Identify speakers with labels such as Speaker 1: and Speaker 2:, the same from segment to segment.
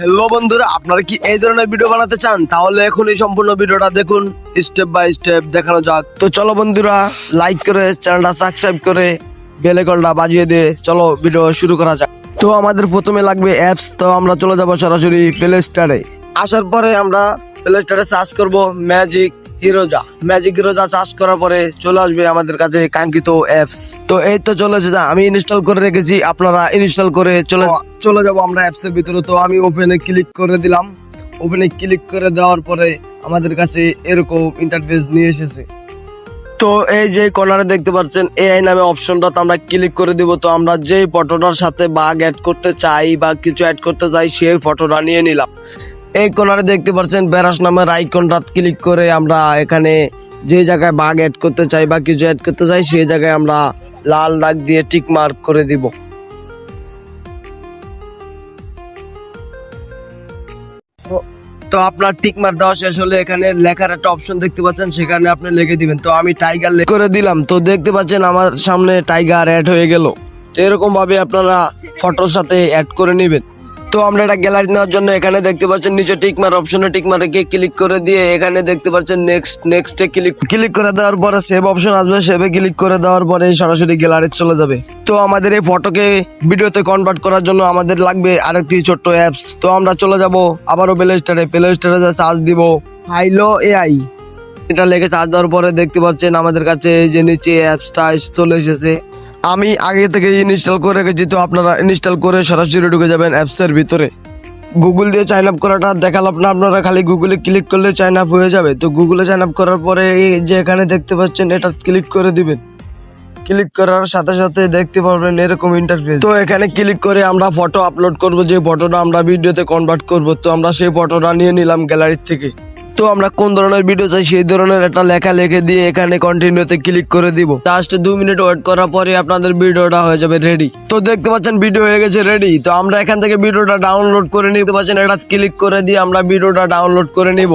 Speaker 1: Hello বন্ধুরা, আপনারা কি এই ধরনের ভিডিও বানাতে চান? তাহলে এখন এই সম্পূর্ণ ভিডিওটা দেখুন স্টেপ বাই স্টেপ দেখানো যাক। তো চলো বন্ধুরা লাইক করে চ্যানেলটা সাবস্ক্রাইব করে বেল আইকনটা বাজিয়ে দিয়ে চলো ভিডিও শুরু করা যাক। তো আমাদের প্রথমে লাগবে অ্যাপস তো আমরা চলে যাব সরাসরি প্লে স্টারে আসার পরে আমরা প্লে স্টারে সার্চ করব ম্যাজিক হিরোজা ম্যাজিক হিরোজা সার্চ করার পরে চলে আসবে আমাদের কাছে কাঙ্ক্ষিত অ্যাপস তো এই তো চলে এসেছে আমি ইনস্টল করে রেখেছি আপনারা ইনস্টল করে চলে চলে যাব আমরা অ্যাপস এর ভিতরে। তো আমি ওপেনে ক্লিক করে দিলাম। ওপেনে ক্লিক করে দেওয়ার পরে আমাদের কাছে এরকম ইন্টারফেস নিয়ে এসেছে। তো এই যে কর্নারে দেখতে পাচ্ছেন এআই নামে অপশনটা তো আমরা ক্লিক করে দিব। তো আমরা যেই ফটোটার সাথে বাঘ অ্যাড করতে চাই বা কিছু অ্যাড করতে চাই সেই ফটোটা নিয়ে নিলাম। এই কর্নারে দেখতে পাচ্ছেন ব্যারাস নামের আইকনটা ক্লিক করে আমরা এখানে যে জায়গায় বাঘ অ্যাড করতে চাই বা কিছু অ্যাড করতে চাই, সেই জায়গায় আমরা লাল দাগ দিয়ে টিক মার্ক করে দিব। তো- তো আপনার টিক মার দেওয়া শেষ হলে এখানে লেখার একটা অপশন দেখতে পাচ্ছেন, সেখানে আপনি লিখে দিবেন। তো আমি টাইগার করে দিলাম। তো দেখতে পাচ্ছেন আমার সামনে টাইগার অ্যাড হয়ে গেল। তো এরকম ভাবে আপনারা ফটোর সাথে অ্যাড করে নেবেন। তো আমরা এটা গ্যালারি নেওয়ার জন্য এখানে দেখতে পাচ্ছেন, নিচে টিকমার অপশনে টিকমারে গিয়ে ক্লিক করে দিয়ে এখানে দেখতে পাচ্ছেন নেক্সট নেক্সটে ক্লিক ক্লিক করে দেওয়ার পরে সেভ অপশন আসবে সেভে ক্লিক করে দেওয়ার পরে সরাসরি গ্যালারি চলে যাবে। তো আমাদের এই ফটোকে ভিডিওতে কনভার্ট করার জন্য আমাদের লাগবে আরেকটি ছোট্ট অ্যাপস তো আমরা চলে যাব আবারও প্লে স্টোরে প্লে স্টোরে সার্চ দিব ফাইলো এআই এটা লেগে সার্চ দেওয়ার পরে দেখতে পাচ্ছেন আমাদের কাছে এই যে নিচে অ্যাপসটা চলে এসেছে। আমি আগে থেকে ইনস্টল করে রেখেছি, তো আপনারা ইনস্টল করে সরাসরি ঢুকে যাবেন অ্যাপসের ভিতরে। গুগল দিয়ে সাইন আপ করাটা দেখালাম না আপনারা, খালি গুগলে ক্লিক করলে সাইন আপ হয়ে যাবে। তো গুগলে সাইন আপ করার পরে যে এখানে দেখতে পাচ্ছেন, এটা ক্লিক করে দিবেন। ক্লিক করার সাথে সাথে দেখতে পারবেন এরকম ইন্টারফেস তো এখানে ক্লিক করে আমরা ফটো আপলোড করব, যে ফটোটা আমরা ভিডিওতে কনভার্ট করব। তো আমরা সেই ফটোটা নিয়ে নিলাম গ্যালারির থেকে। তো আমরা কোন ধরনের ভিডিও চাই? সেই ধরনের একটা লেখা লিখে দিয়ে এখানে কন্টিনিউতে ক্লিক করে দিব। জাস্ট দু মিনিট ওয়েট করার পরে আপনাদের ভিডিওটা হয়ে যাবে রেডি তো দেখতে পাচ্ছেন ভিডিও হয়ে গেছে রেডি তো আমরা এখান থেকে ভিডিওটা ডাউনলোড করে নিতে পাচ্ছেন, এটা ক্লিক করে দিয়ে আমরা ভিডিওটা ডাউনলোড করে নিব।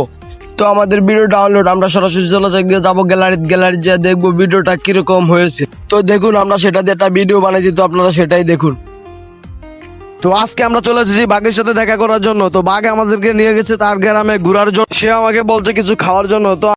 Speaker 1: তো আমাদের ভিডিও ডাউনলোড আমরা সরাসরি চলে যাই যাব গ্যালারি গ্যালারি যা দেখব ভিডিওটা কীরকম হয়েছে। তো দেখুন, আমরা সেটা দিয়ে একটা ভিডিও বানিয়েছি তো আপনারা সেটাই দেখুন। তো আজকে আমরা চলে এসেছি বাঘের সাথে দেখা করার জন্য। তো বাঘ আমাদেরকে নিয়ে গেছে তার গ্রামে ঘুরার জন্য। সে আমাকে বলছে কিছু খাওয়ার জন্য। তো